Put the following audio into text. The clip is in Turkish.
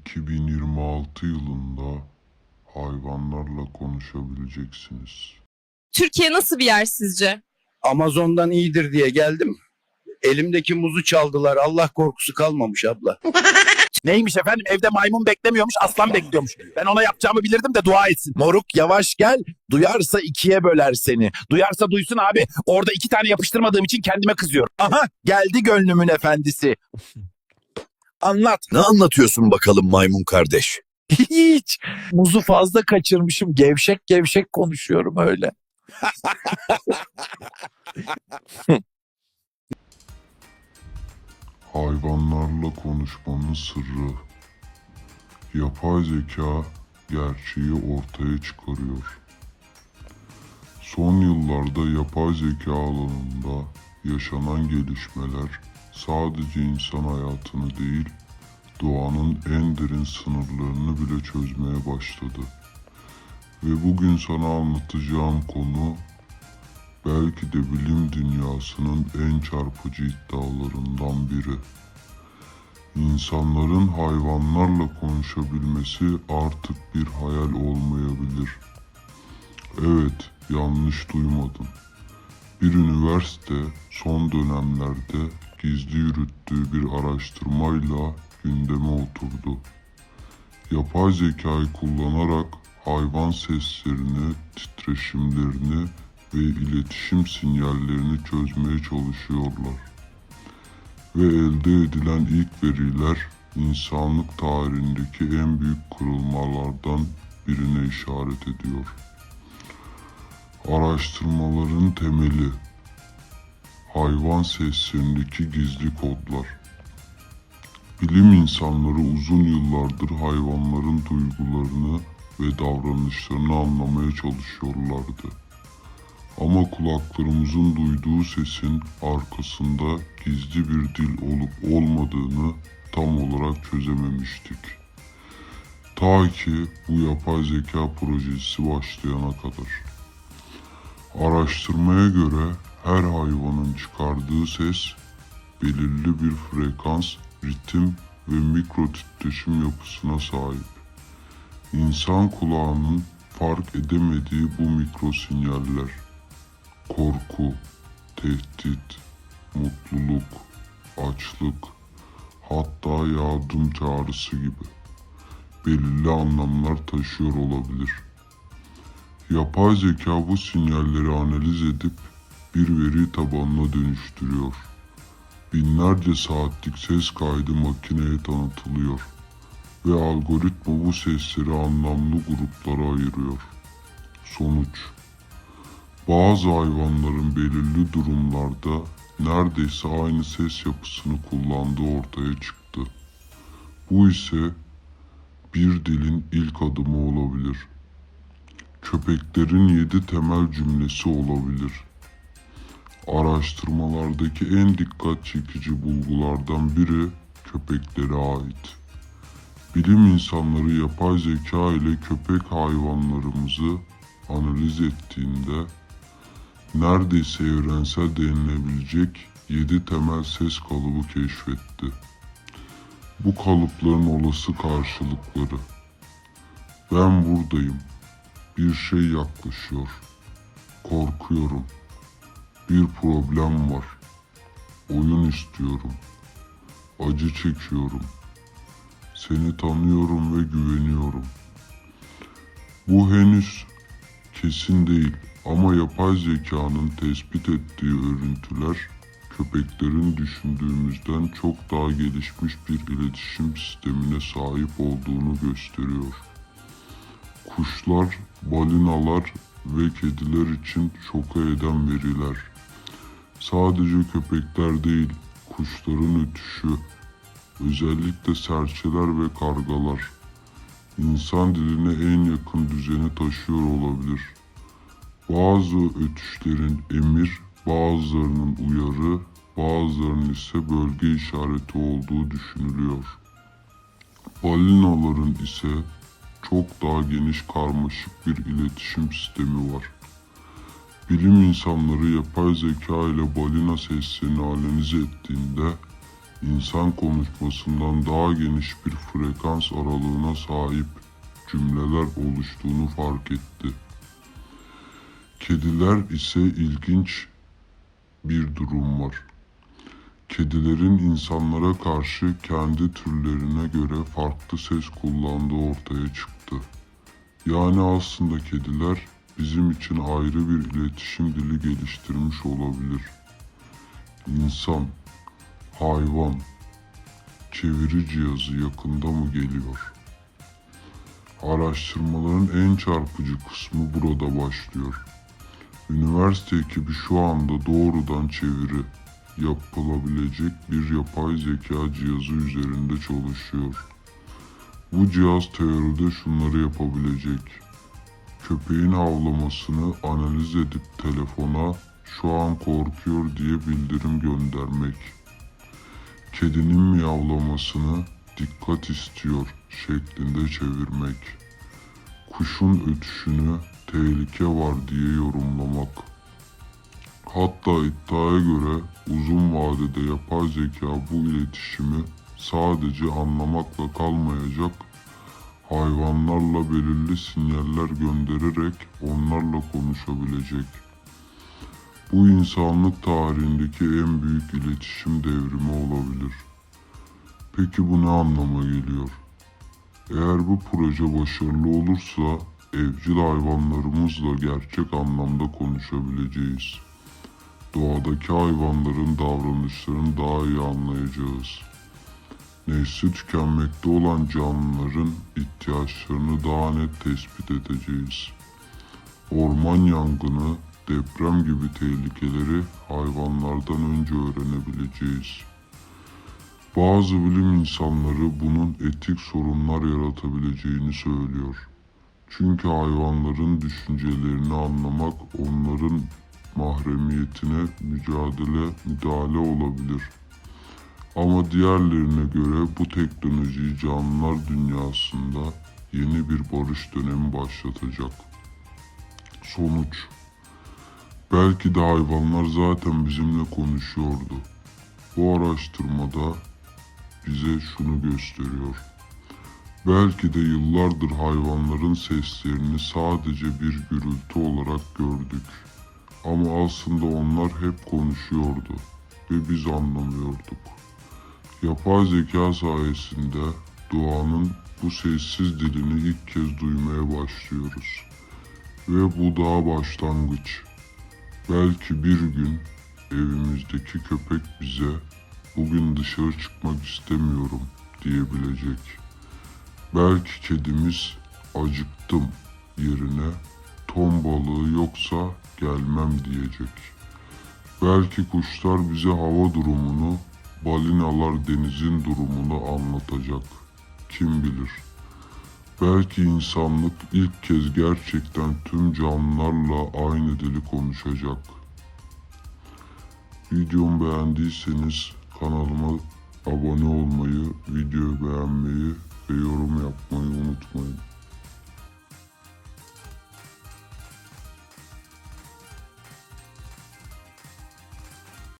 2026 yılında hayvanlarla konuşabileceksiniz. Türkiye nasıl bir yer sizce? Amazon'dan iyidir diye geldim. Elimdeki muzu çaldılar. Allah korkusu kalmamış abla. Neymiş efendim evde maymun beklemiyormuş aslan bekliyormuş. Ben ona yapacağımı bilirdim de dua etsin. Moruk yavaş gel duyarsa ikiye böler seni. Duyarsa duysun abi orada iki tane yapıştırmadığım için kendime kızıyorum. Aha geldi gönlümün efendisi. Anlat. Ne anlatıyorsun bakalım maymun kardeş? Hiç. Muzu fazla kaçırmışım gevşek gevşek konuşuyorum öyle. Hayvanlarla konuşmanın sırrı. Yapay zeka gerçeği ortaya çıkarıyor. Son yıllarda yapay zeka alanında yaşanan gelişmeler sadece insan hayatını değil, doğanın en derin sınırlarını bile çözmeye başladı. Ve bugün sana anlatacağım konu belki de bilim dünyasının en çarpıcı iddialarından biri. İnsanların hayvanlarla konuşabilmesi artık bir hayal olmayabilir. Evet, yanlış duymadın. Bir üniversite son dönemlerde gizli yürüttüğü bir araştırmayla gündeme oturdu. Yapay zekayı kullanarak hayvan seslerini, titreşimlerini ve iletişim sinyallerini çözmeye çalışıyorlar. Ve elde edilen ilk veriler insanlık tarihindeki en büyük kırılmalardan birine işaret ediyor. Araştırmaların temeli hayvan seslerindeki gizli kodlar. Bilim insanları uzun yıllardır hayvanların duygularını ve davranışlarını anlamaya çalışıyorlardı. Ama kulaklarımızın duyduğu sesin arkasında gizli bir dil olup olmadığını tam olarak çözememiştik. Ta ki bu yapay zeka projesi başlayana kadar. Araştırmaya göre her hayvanın çıkardığı ses belirli bir frekans, ritim ve mikro titreşim yapısına sahip. İnsan kulağının fark edemediği bu mikro sinyaller korku, tehdit, mutluluk, açlık, hatta yardım çağrısı gibi belirli anlamlar taşıyor olabilir. Yapay zeka bu sinyalleri analiz edip bir veri tabanına dönüştürüyor. Binlerce saatlik ses kaydı makineye tanıtılıyor ve algoritma bu sesleri anlamlı gruplara ayırıyor. Sonuç bazı hayvanların belirli durumlarda neredeyse aynı ses yapısını kullandığı ortaya çıktı. Bu ise bir dilin ilk adımı olabilir. Köpeklerin yedi temel cümlesi olabilir. Araştırmalardaki en dikkat çekici bulgulardan biri köpeklere ait. Bilim insanları yapay zeka ile köpek hayvanlarımızı analiz ettiğinde neredeyse evrensel denilebilecek 7 temel ses kalıbı keşfetti. Bu kalıpların olası karşılıkları. Ben buradayım. Bir şey yaklaşıyor. Korkuyorum. Bir problem var. Oyun istiyorum. Acı çekiyorum. Seni tanıyorum ve güveniyorum. Bu henüz kesin değil ama yapay zekanın tespit ettiği örüntüler köpeklerin düşündüğümüzden çok daha gelişmiş bir iletişim sistemine sahip olduğunu gösteriyor. Kuşlar, balinalar ve kediler için şoka eden veriler. Sadece köpekler değil, kuşların ötüşü, özellikle serçeler ve kargalar insan diline en yakın düzeni taşıyor olabilir. Bazı ötüşlerin emir, bazılarının uyarı, bazılarının ise bölge işareti olduğu düşünülüyor. Balinaların ise çok daha geniş karmaşık bir iletişim sistemi var. Bilim insanları yapay zeka ile balina seslerini analiz ettiğinde insan konuşmasından daha geniş bir frekans aralığına sahip cümleler oluştuğunu fark etti. Kediler ise ilginç bir durum var. Kedilerin insanlara karşı kendi türlerine göre farklı ses kullandığı ortaya çıktı. Yani aslında kediler bizim için ayrı bir iletişim dili geliştirmiş olabilir. İnsan, hayvan, çeviri cihazı yakında mı geliyor? Araştırmaların en çarpıcı kısmı burada başlıyor. Üniversite ekibi şu anda doğrudan çeviri yapılabilecek bir yapay zeka cihazı üzerinde çalışıyor. Bu cihaz teoride şunları yapabilecek. Köpeğin havlamasını analiz edip telefona şu an korkuyor diye bildirim göndermek. Kedinin miyavlamasını dikkat istiyor şeklinde çevirmek. Kuşun ötüşünü tehlike var diye yorumlamak. Hatta iddiaya göre uzun vadede yapay zeka bu iletişimi sadece anlamakla kalmayacak, hayvanlarla belirli sinyaller göndererek onlarla konuşabilecek. Bu insanlık tarihindeki en büyük iletişim devrimi olabilir. Peki bu ne anlama geliyor? Eğer bu proje başarılı olursa evcil hayvanlarımızla gerçek anlamda konuşabileceğiz. Doğadaki hayvanların davranışlarını daha iyi anlayacağız. Nesli tükenmekte olan canlıların ihtiyaçlarını daha net tespit edeceğiz. Orman yangını, deprem gibi tehlikeleri hayvanlardan önce öğrenebileceğiz. Bazı bilim insanları bunun etik sorunlar yaratabileceğini söylüyor. Çünkü hayvanların düşüncelerini anlamak onların mahremiyetine mücadele, müdahale olabilir. Ama diğerlerine göre bu teknoloji canlılar dünyasında yeni bir barış dönemi başlatacak. Sonuç Belki de hayvanlar zaten bizimle konuşuyordu. Bu araştırmada bize şunu gösteriyor. Belki de yıllardır hayvanların seslerini sadece bir gürültü olarak gördük. Ama aslında onlar hep konuşuyordu ve biz anlamıyorduk. Yapay zeka sayesinde doğanın bu sessiz dilini ilk kez duymaya başlıyoruz. Ve bu daha başlangıç. Belki bir gün evimizdeki köpek bize bugün dışarı çıkmak istemiyorum diyebilecek. Belki kedimiz acıktım yerine ton balığı yoksa gelmem diyecek. Belki kuşlar bize hava durumunu, Balinalar denizin durumunu anlatacak. Kim bilir? Belki insanlık ilk kez gerçekten tüm canlılarla aynı dili konuşacak. Videomu beğendiyseniz kanalıma abone olmayı, videoyu beğenmeyi ve yorum yapmayı unutmayın.